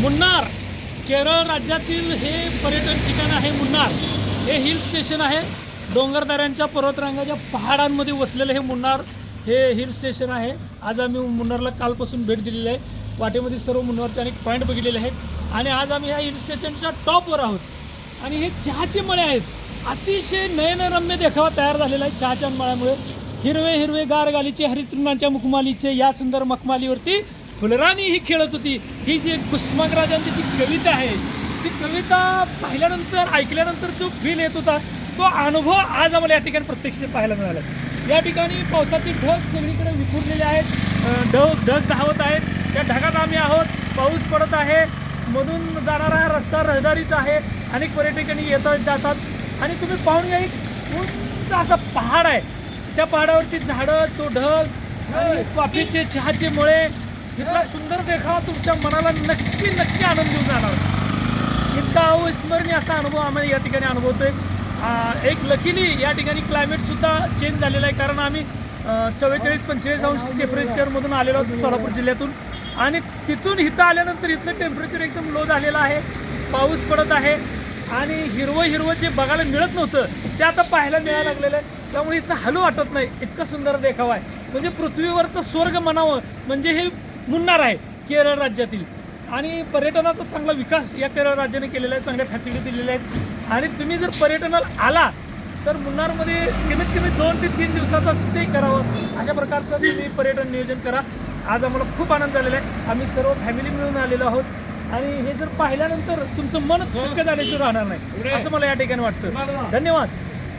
मुन्नार केरळ राज्यातील हे पर्यटन ठिकाण आहे मुन्नार. हे हिल स्टेशन आहे. डोंगरदाऱ्यांच्या पर्वतरांगाच्या पहाडांमध्ये वसलेलं हे मुन्नार हे हिल स्टेशन आहे. आज आम्ही मुन्नारला कालपासून भेट दिलेली आहे. वाटेमध्ये सर्व मुन्नारचे अनेक पॉईंट बघितलेले आहेत. आणि आज आम्ही ह्या हिल स्टेशनच्या टॉपवर आहोत. आणि हे चहाचे मळे आहेत. अतिशय नयनरम्य देखावा तयार झालेला आहे चहाच्या मळ्यामुळे. हिरवे हिरवे गार गालीचे हरितृंगांच्या मुखमालीचे या सुंदर मखमालीवरती फुलराणी ही खेळत होती. ही जी कुसुमाग्रजांची जी कविता आहे ती कविता पाहिल्यानंतर ऐकल्यानंतर जो फील येत होता तो अनुभव आज आम्हाला या ठिकाणी प्रत्यक्ष पाहायला मिळाला. या ठिकाणी पावसाचे ढग सगळीकडे विखुरलेले आहेत. ढग ढग धावत आहेत. त्या ढगात आम्ही आहोत. पाऊस पडत आहे. मधून जाणारा हा रस्ता रहदारीचा आहे. अनेक पर्यटकांनी येतात जातात. आणि तुम्ही पाहून घ्या एक उंच असा पहाड आहे. त्या पहाडावरची झाडं तो ढग कॉफीचे चहाचे मुळे इतका सुंदर देखावा तुमच्या मनाला नक्की नक्की आनंद देऊन जाणार. इतका अविस्मरणीय असा अनुभव आम्ही या ठिकाणी अनुभवतोय. एक लकीली या ठिकाणी क्लायमेटसुद्धा चेंज झालेला आहे. कारण आम्ही चव्वेचाळीस पंचेचाळीस अंश टेम्परेचरमधून आलेलो आहोत सोलापूर जिल्ह्यातून. आणि तिथून इथं आल्यानंतर इथलं टेम्परेचर एकदम लो झालेलं आहे. पाऊस पडत आहे. आणि हिरवं हिरवं जे बघायला मिळत नव्हतं ते आता पाहायला मिळायला लागलेलं आहे. त्यामुळे इथं हलू वाटत नाही. इतका सुंदर देखावा आहे. म्हणजे पृथ्वीवरचं स्वर्ग म्हणावं म्हणजे हे मुन्नार आहे केरळ राज्यातील. आणि पर्यटनाचा चांगला विकास या केरळ राज्याने केलेला आहे चांगल्या फॅसिलिटी दिलेल्या आहेत. आणि तुम्ही जर पर्यटनाला आला तर मुन्नारमध्ये कमीत कमी दोन ते तीन दिवसाचा स्टे करावं. अशा प्रकारचं तुम्ही पर्यटन नियोजन करा. आज आम्हाला खूप आनंद झालेला आहे. आम्ही सर्व फॅमिली मिळून आलेलो आहोत. आणि हे जर पाहिल्यानंतर तुमचं मन झाल्याशिवाय राहणार नाही. असं मला या ठिकाणी वाटतं. धन्यवाद.